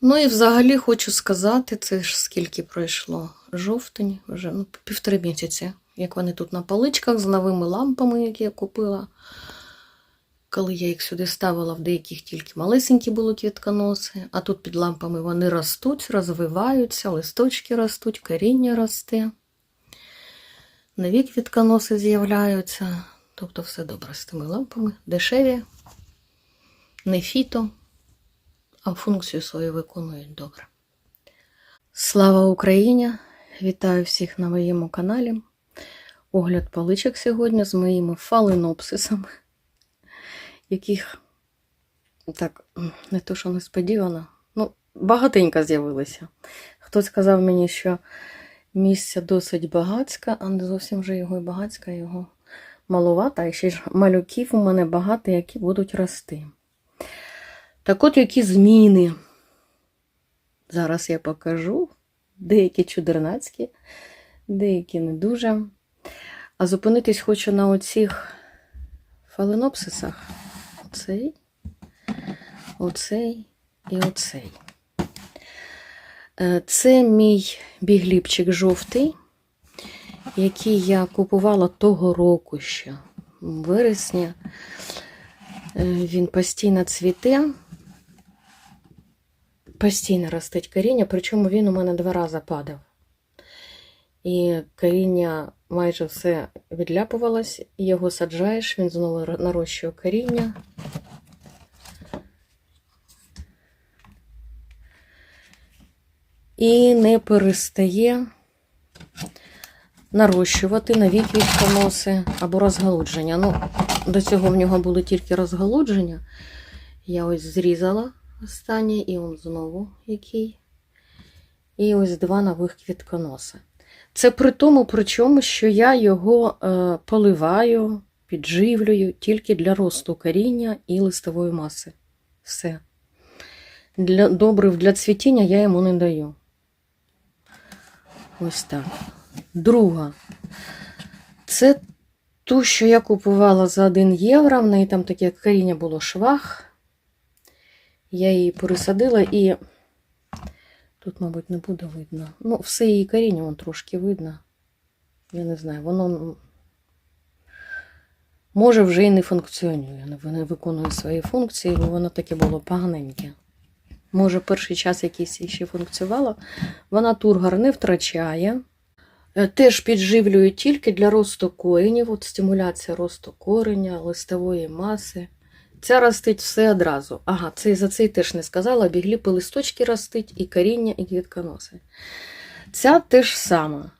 Ну і взагалі хочу сказати, це ж скільки пройшло жовтень, вже ну, півтори місяці, як вони тут на паличках з новими лампами, які я купила. Коли я їх сюди ставила, в деяких тільки малесенькі були квітконоси, а тут під лампами вони ростуть, розвиваються, листочки ростуть, коріння росте. Нові квітконоси з'являються. Тобто все добре з тими лампами. Дешеві, не фіто, а функцію свою виконують добре. Слава Україні! Вітаю всіх на моєму каналі. Огляд паличок сьогодні з моїми фаленопсисами, яких так, не то, що несподівано, ну, багатенько з'явилися. Хтось сказав мені, що місця досить багацька, а не зовсім вже його і багацька, його малувата, і ще ж малюків у мене багато, які будуть рости. Так от які зміни. Зараз я покажу. Деякі чудернацькі, деякі не дуже. А зупинитись хочу на оцих фаленопсисах. Оцей, оцей і оцей. Е, Це мій бігліпчик жовтий, який я купувала того року ще, в вересні. Е, Він постійно цвіте, постійно ростить коріння, причому він у мене два рази падав. І коріння майже все відляпувалось, його саджаєш, він знову нарощує коріння. І не перестає нарощувати нові квітконоси або розгалудження. Ну, до цього в нього були тільки розгалудження. Я ось зрізала останнє, і он знову який. І ось два нових квітконоси. Це при тому, при чому, що я його е, поливаю, підживлюю тільки для росту коріння і листової маси. Все. Для, добрив для цвітіння я йому не даю. Ось так. Друга. Це ту, що я купувала за 1 євро. В неї там таке коріння було швах. Я її пересадила і тут, мабуть, не буде видно. Ну, все її коріння вон трошки видно. Я не знаю, воно може вже і не функціонує, не виконує свої функції, бо воно таке було поганеньке. Може, перший час якийсь ще функціонувало. Вона тургор не втрачає. Е, Теж підживлюю тільки для росту коренів, от стимуляція росту кореня, листової маси. Ця ростить все одразу. Ага, це за цей теж не сказала. Бігліпи листочки ростить, і коріння, і квітконоси. Ця теж сама.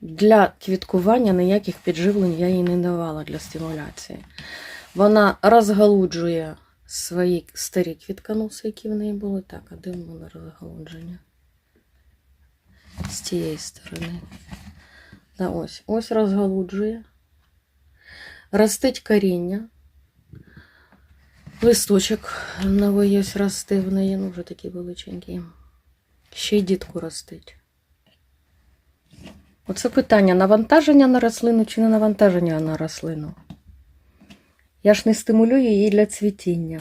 Для квіткування ніяких підживлень я їй не давала для стимуляції. Вона розгалуджує свої старі квітконоси, які в неї були. Так, а де в мене розгалудження? З тієї сторони. Да, ось, ось розгалуджує. Ростить коріння. Листочок новий ось росте в неї, ну вже такий величенький. Ще й дітку ростить. Оце питання: навантаження на рослину чи не навантаження на рослину? Я ж не стимулюю її для цвітіння,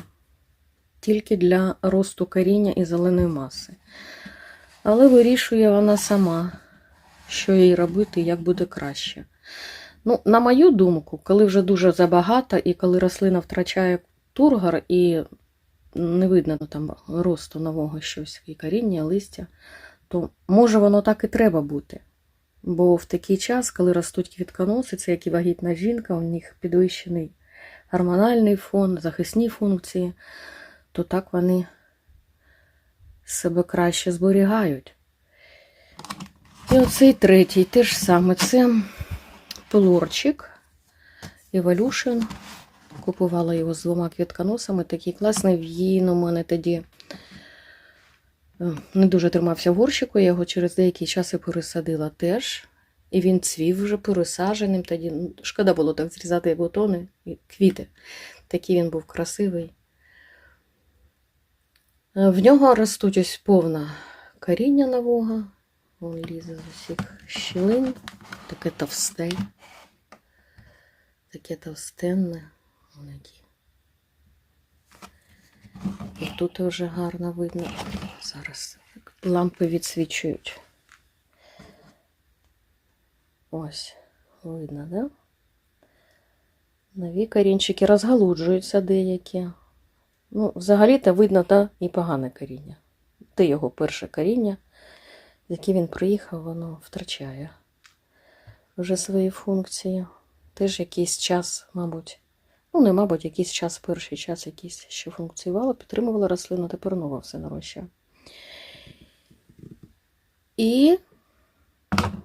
тільки для росту коріння і зеленої маси. Але вирішує вона сама, що їй робити, як буде краще. Ну, на мою думку, коли вже дуже забагато, і коли рослина втрачає тургор і не видно там росту нового щось, і коріння, листя, то може воно так і треба бути. Бо в такий час, коли ростуть квітконоси, це як і вагітна жінка, у них підвищений гормональний фон, захисні функції, то так вони себе краще зберігають. І оцей третій теж саме це пелорчик Evolution. Купувала його з двома квітконосами. Такий класний. Він у мене тоді е, не дуже тримався в горщику, я його через деякий час і пересадила теж. І він цвів вже пересадженим. Тоді ну, шкода було так зрізати бутони і квіти. Такий він був красивий. Е, В нього ростуть ось повна коріння нового. Він лізе з усіх щілин. Таке товсте. Таке товстенне. Вон які. тут вже гарно видно. Зараз лампи відсвічують. Ось, видно, да? Нові корінчики розгалуджуються деякі. Ну, взагалі-то видно та і погане коріння. Те його перше коріння, яким він приїхав, воно втрачає вже свої функції. Теж якийсь час, мабуть, ну не мабуть, якийсь час, перший час якийсь ще функціювало, підтримувала рослину, тепер нова все нарощує. І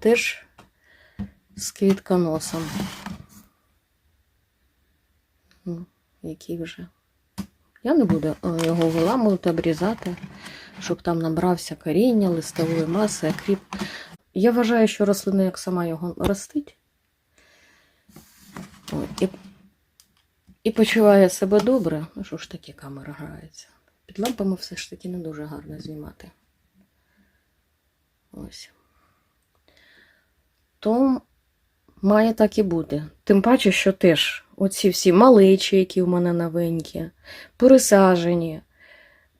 теж з квітконосом. Ну, який вже. Я не буду е, його виламувати, обрізати, щоб там набрався коріння, листової маси, акріп. Я вважаю, що рослина як сама його ростить. І, і почуває себе добре. Ну що ж таке камера грається? Під лампами все ж таки не дуже гарно знімати. Ось. То має так і бути. Тим паче, що теж оці всі маличі, які в мене новенькі, пересажені.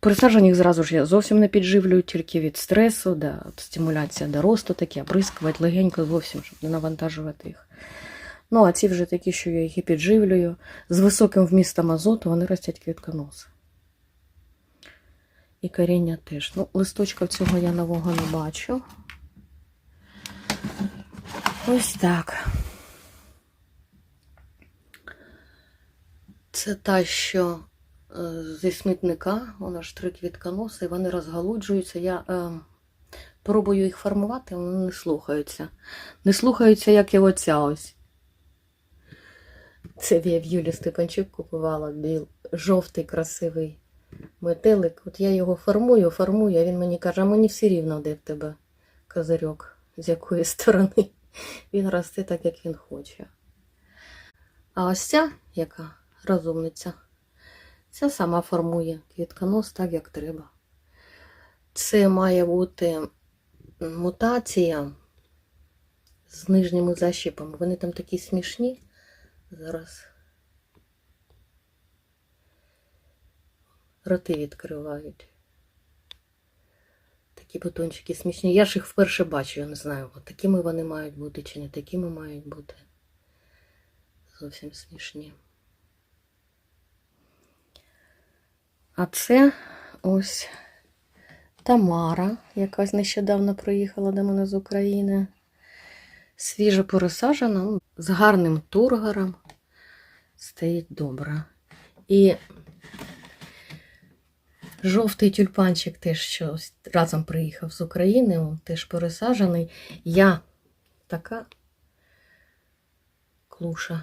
Пересаджені їх зразу ж я зовсім не підживлюю, тільки від стресу, да, от стимуляція до росту, таке, оприскувати легенько зовсім, щоб не навантажувати їх. Ну, а ці вже такі, що я їх і підживлюю. З високим вмістом азоту вони ростять квітконоси. І коріння теж. Ну, листочка цього я нового не бачу. Ось так. Це та, що е, зі смітника, вона ж три квітконоси, вони розгалуджуються. Я е, пробую їх формувати, вони не слухаються. Не слухаються, як і оця ось. Це я в Юлі Степанчук купувала біл, жовтий красивий метелик. От я його формую, формую, а він мені каже, а мені все рівно, де в тебе козирьок, з якої сторони. Він росте так, як він хоче. А ось ця, яка розумниця, ця сама формує квітконос так, як треба. Це має бути мутація з нижніми защіпами. Вони там такі смішні. Зараз роти відкривають. Такі бутончики смішні. Я ж їх вперше бачу, я не знаю, от такими вони мають бути чи не такими мають бути. Зовсім смішні. А це ось Тамара, якась нещодавно приїхала до мене з України. Свіжо пересаджена, ну, з гарним тургаром. Стоїть добре. І жовтий тюльпанчик теж що разом приїхав з України, он теж пересаджений. Я така клуша.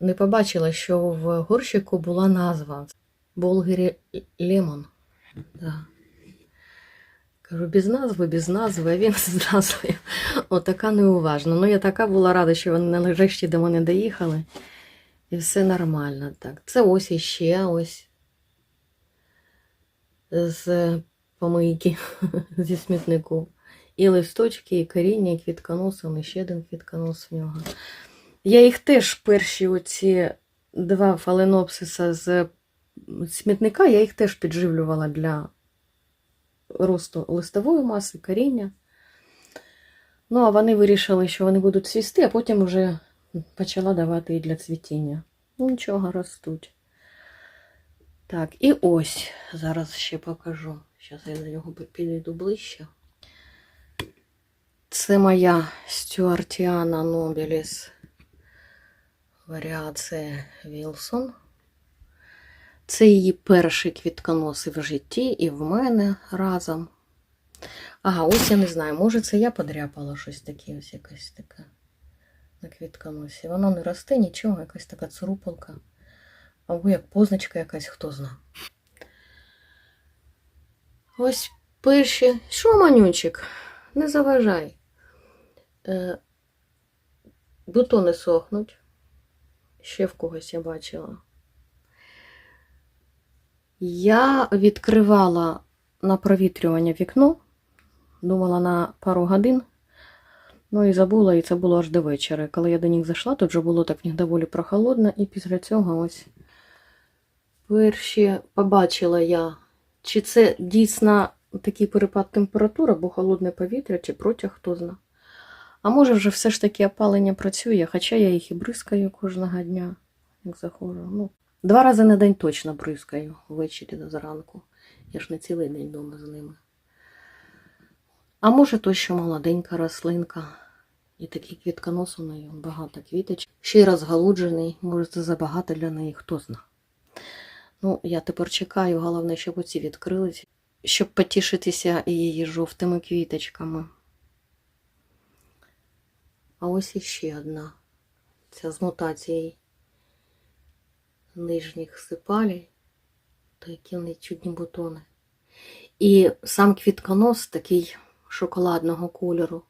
Не побачила, що в горщику була назва Болгері Лемон. Да. Кажу, без назви, без назви, а він з назвою. Отака неуважна. Ну, я така була рада, що вони нарешті до мене доїхали. І все нормально так. Це ось іще ось з помийки зі смітнику. І листочки, і коріння, і квітконоси, і ще один квітконос в нього. Я їх теж перші оці два фаленопсиса з смітника, я їх теж підживлювала для росту листової маси, коріння. Ну, а вони вирішили, що вони будуть цвісти, а потім вже почала давати і для цвітіння. Ну, нічого, ростуть. Так, і ось, зараз ще покажу. Зараз я до нього підійду ближче. Це моя Стюартіана Нобіліс варіація Вілсон. Це її перший квітконос і в житті, і в мене разом. Ага, ось я не знаю, може це я подряпала щось таке, ось якесь таке на квітконосі. Воно не росте, нічого, якась така цурупалка. Або як позначка якась, хто зна. Ось перші. Що, манюнчик? Не заважай. Е, бутони сохнуть. Ще в когось я бачила. Я відкривала на провітрювання вікно, думала на пару годин, ну і забула, і це було аж до вечора. Коли я до них зайшла, тут вже було так в них доволі прохолодно, і після цього ось Перші побачила я, чи це дійсно такий перепад температури, або холодне повітря, чи протяг, хто зна. А може вже все ж таки опалення працює, хоча я їх і бризкаю кожного дня, як заходжу. Ну, два рази на день точно бризкаю ввечері та зранку. Я ж не цілий день вдома з ними. А може, то що молоденька рослинка. І такий квітконос у неї, багато квіточок. Ще й розгалуджений, може, це забагато для неї, хто зна. Ну, я тепер чекаю, головне, щоб оці відкрилися, щоб потішитися її жовтими квіточками. А ось іще одна. Ця з мутацією нижніх сипалій, то які вони чудні бутони. І сам квітконос такий шоколадного кольору.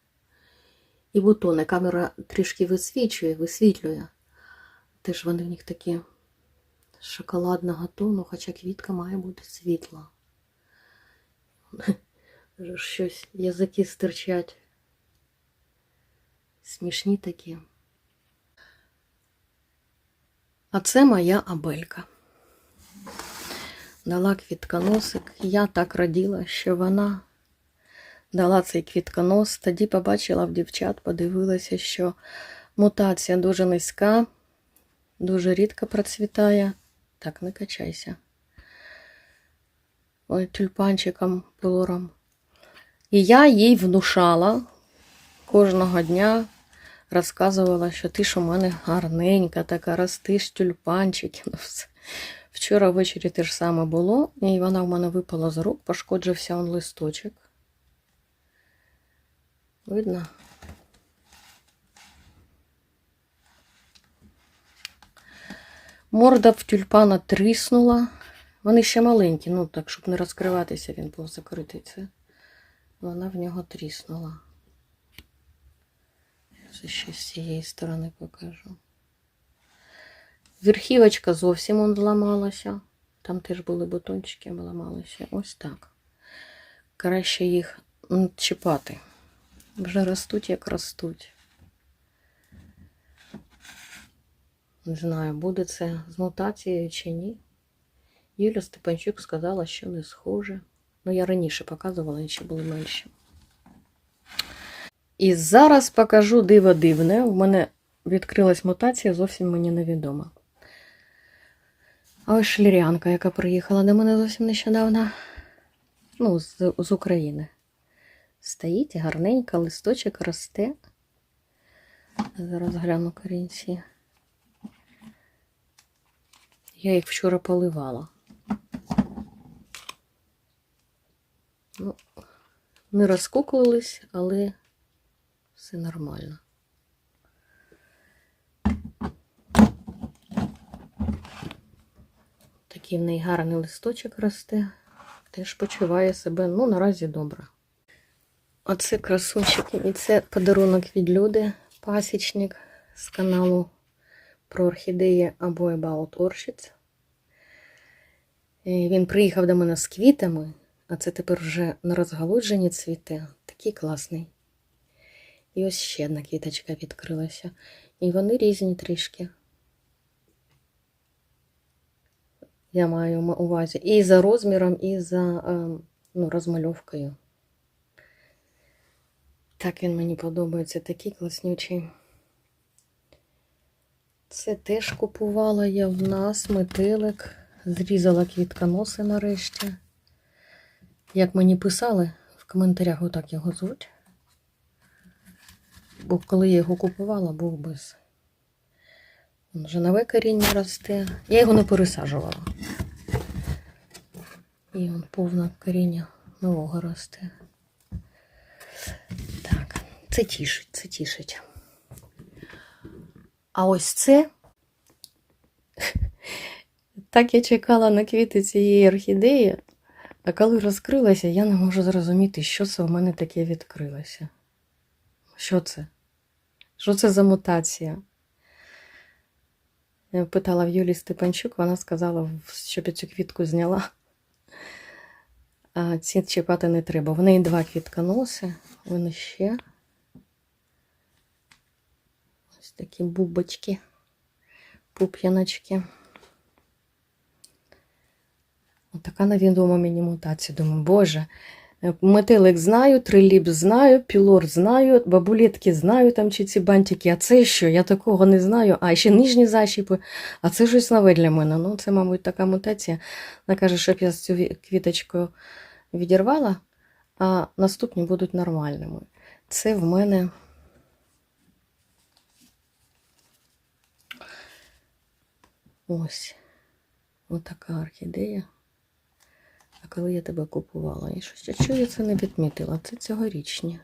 І бутони. Камера трішки висвічує, висвітлює. Теж вони в них такі шоколадного тону, хоча квітка має бути світла. Щось язики стирчать. Смішні такі. А це моя абелька. Дала квітконосик. Я так раділа, що вона дала цей квітконос. Тоді побачила в дівчат, подивилася, що мутація дуже низька, дуже рідко процвітає. Так, не качайся. Ой, тюльпанчиком пилором. І я їй внушала кожного дня розказувала, що ти ж у мене гарненька, така ростиш тюльпанчики. Ну, все. Вчора ввечері те ж саме було, і вона в мене випала з рук, пошкоджився он листочок. Видно? Морда в тюльпана тріснула. Вони ще маленькі, ну так, щоб не розкриватися, він був закритий. Це вона в нього тріснула. Це ще з цієї сторони покажу. Верхівочка зовсім он зламалася. Там теж були бутончики, ламалися. Ось так. Краще їх чіпати. Вже ростуть, як ростуть. Не знаю, буде це з мутацією чи ні. Юля Степанчук сказала, що не схоже. Ну, я раніше показувала, інші були менші. І зараз покажу диво дивне. У мене відкрилась мутація, зовсім мені невідома. А ось шлірянка, яка приїхала до мене зовсім нещодавно. Ну, з, з України. Стоїть гарненько, листочок росте. Зараз гляну корінці. Я їх вчора поливала. Ну, не розкукувались, але все нормально. Такий в неї гарний листочок росте. Теж почуває себе, ну, наразі добре. Оце красунчики. І це подарунок від люди, пасічник з каналу про орхідеї або About Orchids. І Він приїхав до мене з квітами, а це тепер вже на розгалуджені цвіте. Такий класний. І ось ще одна квіточка відкрилася. І вони різні трішки. Я маю увазі і за розміром, і за е, ну, розмальовкою. Так він мені подобається, такий класнючий. Це теж купувала я в нас метелик. Зрізала квітконоси нарешті. Як мені писали в коментарях, отак його звуть. Бо коли я його купувала, був без. Він вже нове коріння росте. Я його не пересаджувала. І він повне коріння нового росте. Це тішить, це тішить. А ось це. Так я чекала на квіти цієї орхідеї, а коли розкрилася, я не можу зрозуміти, що це у мене таке відкрилося. Що це? Що це за мутація? Я питала в Юлії Степанчук, вона сказала, щоб я цю квітку зняла. А ці чіпати не треба. В неї два квітконоси, вони ще. Ось такі бубочки, пуп'яночки. Така невідома мені мутація. Думаю, боже, е, метелик знаю, триліп знаю, пілор знаю, бабулетки знаю там чи ці бантики. А це що? Я такого не знаю. А ще нижні защіпи. А це щось нове для мене. Ну, це, мабуть, така мутація. Вона каже, щоб я цю ві- квіточку відірвала, а наступні будуть нормальними. Це в мене. Ось. Отака орхідея. А коли я тебе купувала? І щось, чого я це не відмітила? Це цьогорічні.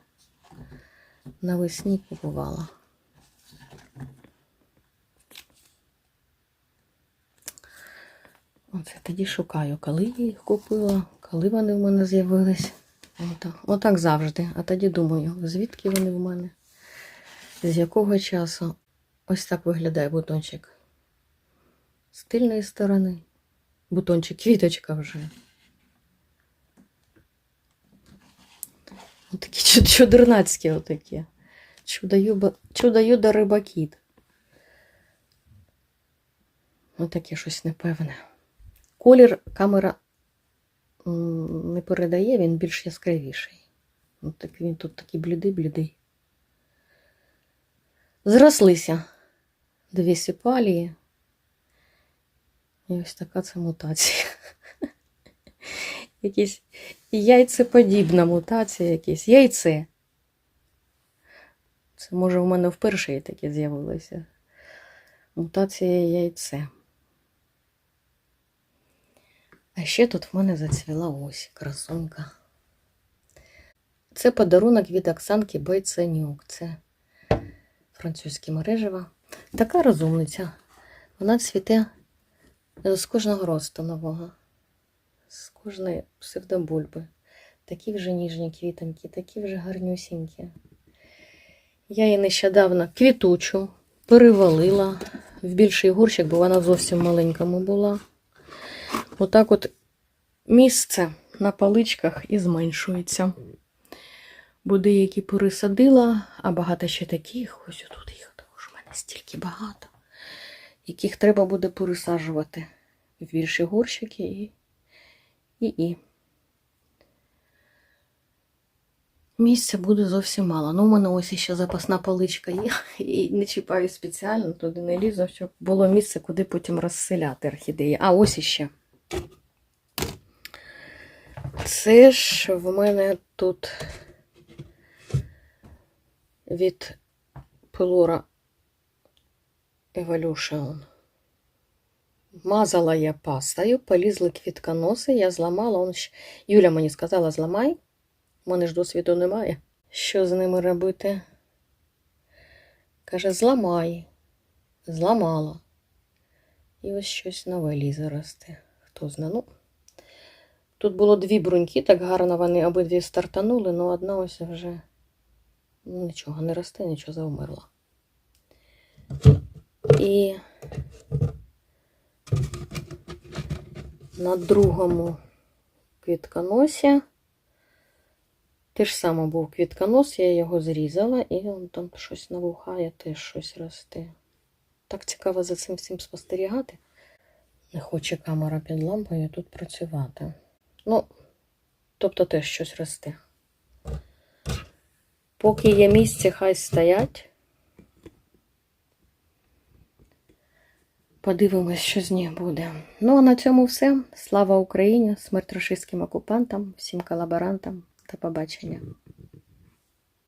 Навесні купувала. Оце тоді шукаю, коли я їх купила, коли вони в мене з'явились. Отак завжди. А тоді думаю, звідки вони в мене? З якого часу? Ось так виглядає бутончик. З тильної сторони. Бутончик, квіточка вже. Отакі чуд- чудернацькі отакі. Чудо-юба- Чудо-юдо рибакіт. Отаке щось непевне. Колір камера не передає, він більш яскравіший. От так він тут такий блідий-блідий. Зрослися дві сіпалії. І ось така це мутація. Якісь яйцеподібна мутація, якесь яйце. Це може в мене вперше таке з'явилося. Мутація яйце. А ще тут в мене зацвіла ось красунка. Це подарунок від Оксанки Бойценюк. Це французьке мережево. Така розумниця. Вона цвіте з кожного росту нового, з кожної псевдобульби. Такі вже ніжні квітоньки, такі вже гарнюсінькі. Я її нещодавно квітучу перевалила в більший горщик, бо вона зовсім маленькому була. Отак от місце на паличках і зменшується. Бо деякі пересадила, а багато ще таких. Ось тут їх тому що в мене стільки багато, яких треба буде пересаджувати в більші горщики і. і, і. Місця буде зовсім мало. Ну, у мене ось ще запасна паличка є, і не чіпаю спеціально, туди не лізу, щоб було місце, куди потім розселяти орхідеї. А ось іще. Це ж в мене тут від Пелора Evolution. Мазала я пастою, полізли квітконоси, я зламала. Он Юля мені сказала, зламай. У мене ж досвіду немає. Що з ними робити? Каже, зламай. Зламала. І ось щось нове лізе росте. Хто зна. Ну, тут було дві бруньки, так гарно вони обидві стартанули, але одна ось вже ну, нічого не росте, нічого завмерла. І на другому квітконосі теж саме був квітконос, я його зрізала, і он там щось набухає, теж щось росте. Так цікаво за цим всім спостерігати. Не хоче камера під лампою тут працювати. Ну, тобто теж щось росте. Поки є місце, хай стоять. Подивимось, що з них буде. Ну, а на цьому все. Слава Україні, смерть рашистським окупантам, всім колаборантам. До побачення.